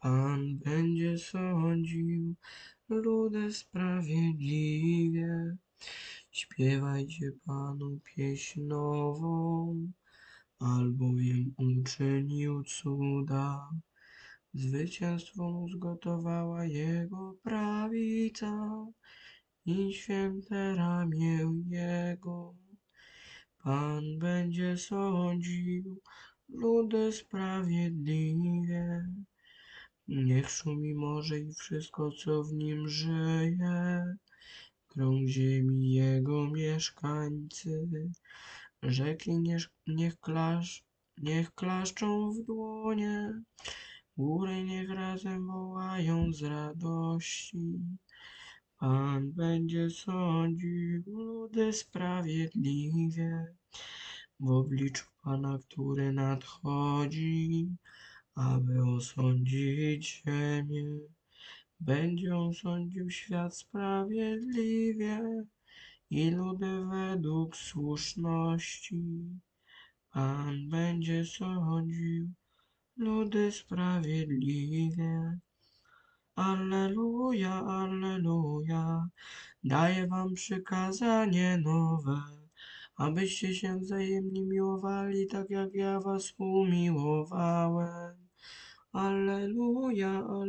Pan będzie sądził ludę sprawiedliwie. Śpiewajcie Panu pieśń nową, albowiem uczynił cuda. Zwycięstwo mu zgotowała Jego prawica i święte ramię Jego. Pan będzie sądził ludy sprawiedliwie. Niech szumi morze i wszystko, co w nim żyje. Krąg ziemi jego mieszkańcy. Rzeki niech, niech, klasz, niech klaszczą w dłonie. Góry niech razem wołają z radości. Pan będzie sądził ludy sprawiedliwie w obliczu Pana, który nadchodzi, aby osądzić ziemię. Będzie on sądził świat sprawiedliwie i ludy według słuszności. Pan będzie sądził ludy sprawiedliwie. Alleluja, alleluja, daję wam przykazanie nowe, abyście się wzajemnie miłowali, tak jak ja was umiłowałem. Alleluja, alleluja,